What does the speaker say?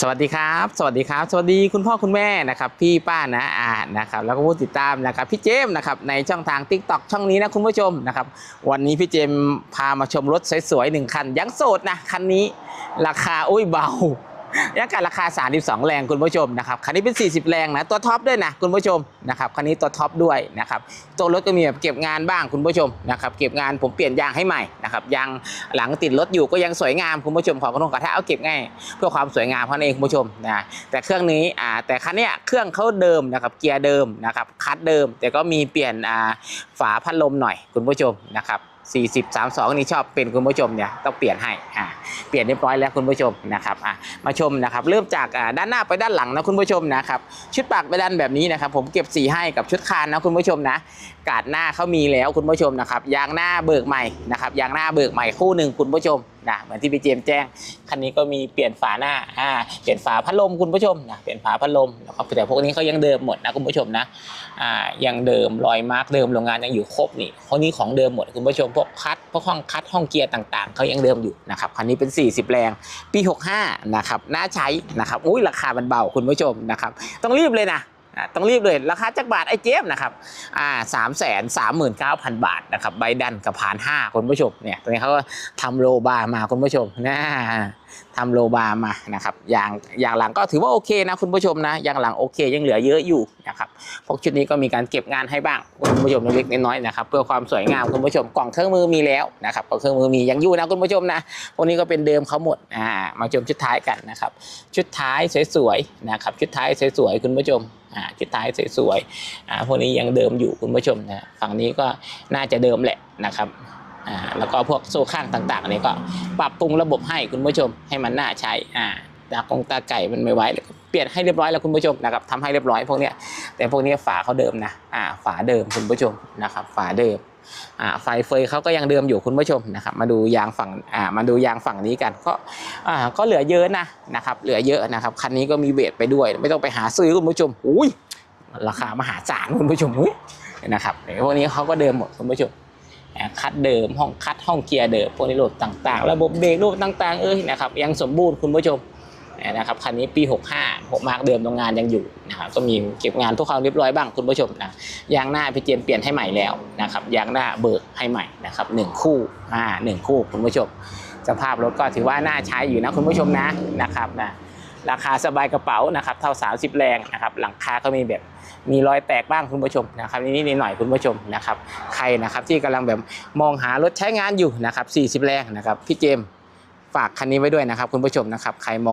สวัสดีครับ สวัสดีครับ สวัสดีคุณพ่อคุณแม่นะครับ พี่ป้านะอานะครับ แล้วก็ผู้ติดตามนะครับ พี่เจมส์นะครับในช่องทาง t ิ k t o k ช่องนี้นะคุณผู้ชมนะครับ วันนี้พี่เจมส์พามาชมรถสวยๆหนึ่งคันยังโสดนะคันนี้ ราคาอุ้ยเบา ยังกันราคา 32 แรงคุณผู้ชมนะครับคันนี้เป็น 40 แรงนะตัวท็อปด้วยนะคุณผู้ชมนะครับคันนี้ตัวท็อปด้วยนะครับตัวรถก็มีแบบเก็บงานบ้างคุณผู้ชมนะครับเก็บงานผมเปลี่ยนยางให้ใหม่นะครับยางหลังติดรถอยู่ก็ยังสวยงามคุณผู้ชมขอกระทงกระทะเอาเก็บง่ายเพื่อความสวยงามเพราะนั่นเองคุณผู้ชมนะแต่เครื่องนี้อ่าแต่คันเนี้ยเครื่องเขาเดิมนะครับเกียร์เดิมนะครับคัดเดิม แต่ก็มีเปลี่ยนอ่าฝาพัดลมหน่อยคุณผู้ชมนะครับ40 32 นี่ชอบเป็นคุณผู้ชมเนี่ยต้องเปลี่ยนให้อ่าเปลี่ยนเรียบร้อยแล้วคุณผู้ชมนะครับอะมาชมนะครับเริ่มจากด้านหน้าไปด้านหลังนะคุณผู้ชมนะครับชุดปากไปด้านแบบนี้นะครับผมเก็บสีให้กับชุดคานนะคุณผู้ชมนะ กาดหน้าเขามีแล้วคุณผู้ชมนะครับยางหน้าเบิกใหม่นะครับยางหน้าเบิกใหม่คู่หนึ่งคุณผู้ชม นะเหมือนที่พี่เจมแจ้งคันนี้ก็มีเปลี่ยนฝาหน้าอ่าเปลี่ยนฝาพัดลมคุณผู้ชมนะเปลี่ยนฝาพัดลมแล้วก็แต่พวกนี้เขายังเดิมหมดนะคุณผู้ชมนะอ่ายังเดิมรอยมาร์กเดิมโรงงานยังอยู่ครบนี่พวกนี้ของเดิมหมดคุณผู้ชมพวกคัดพวกห้องคัดห้องเกียร์ต่างๆเขายังเดิมอยู่นะครับคันนี้เป็น 40 แรงปี 65นะครับน่าใช้นะครับอุ้ยราคามันเบาคุณผู้ชมนะครับต้องรีบเลยนะ ต้องรีบเลยราคาจักบาทไอ้เจฟนะครับอ่าสามแสนสามหมื่นเก้าพันบาทนะครับใบดันกับผ่านห้าคุณผู้ชมเนี่ยตรงนี้เขาก็ทำโลบาร์มาคุณผู้ชมนะทำโลบาร์มานะครับอย่างอย่างหลังก็ถือว่าโอเคนะคุณผู้ชมนะอย่างหลังโอเคยังเหลือเยอะอยู่นะครับพวกชุดนี้ก็มีการเก็บงานให้บ้างคุณผู้ชมเล็กน้อยนะครับเพื่อความสวยงามคุณผู้ชมกล่องเครื่องมือมีแล้วนะครับกล่องเครื่องมือมียังอยู่นะคุณผู้ชมนะพวกนี้ก็เป็นเดิมเขาหมดอ่ามาชมชุดท้ายกันนะครับชุดท้ายสวยๆนะครับชุดท้ายสวยๆคุณผู้ชม อ่าชุดท้ายสวยๆพวกนี้ยังเดิมอยู่คุณผู้ชมนะฝั่งนี้ก็น่าจะเดิมแหละนะครับแล้วก็พวกโซ่ข้างต่างๆนี่ก็ปรับปรุงระบบให้คุณผู้ชมให้มันน่าใช้อ่าตากงตาไก่มันไม่ไหวแล้วก็เปลี่ยนให้เรียบร้อยแล้วคุณผู้ชมนะครับทำให้เรียบร้อยพวกเนี้ยแต่พวกนี้ฝาเขาเดิมนะอ่าฝาเดิมคุณผู้ชมนะครับฝาเดิม ไฟเฟยเขาก็ยังเดิมอยู่คุณผู้ชมนะครับมาดูยางฝั่งมาดูยางฝั่งนี้กันก็ก็เหลือเยอะนะนะครับเหลือเยอะนะครับคันนี้ก็มีเบสไปด้วย ไม่ต้องไปหาซื้อคุณผู้ชมอุ้ยราคามหาศาลคุณผู้ชมอุ้ยนะครับพวกนี้เขาก็เดิมหมดคุณผู้ชมคัดเดิมห้องคัดห้องเกียร์เดิมพวกนี้ระบบต่างๆ ระบบเบรกระบบต่างๆเอ้ยนะครับยังสมบูรณ์คุณผู้ชม นะครับคันนี้ปี 65ผมมาร์กเดิมโรงงานยังอยู่นะครับก็มีเก็บงานทุกควาเรียบร้อยบ้างคุณผู้ชมนะยางหน้าพี่เจมเปลี่ยนให้ใหม่แล้วนะครับยางหน้าเบิกให้ใหม่นะครับหนึ่งคู่อ่าหนึ่งคู่คุณผู้ชม สภาพรถก็ถือว่าน่าใช้อยู่นะคุณผู้ชมนะนะครับนะราคาสบายกระเป๋านะครับเท่า 30 แรงนะครับหลังคาก็มีแบบมีรอยแตกบ้างคุณผู้ชมนะครับนิดหน่อยคุณผู้ชมนะครับใครนะครับที่กำลังแบบมองหารถใช้งานอยู่นะครับ40 แรงนะครับพี่เจมฝากคันนี้ไว้ด้วยนะครับคุณผู้ชมนะครับใครมอง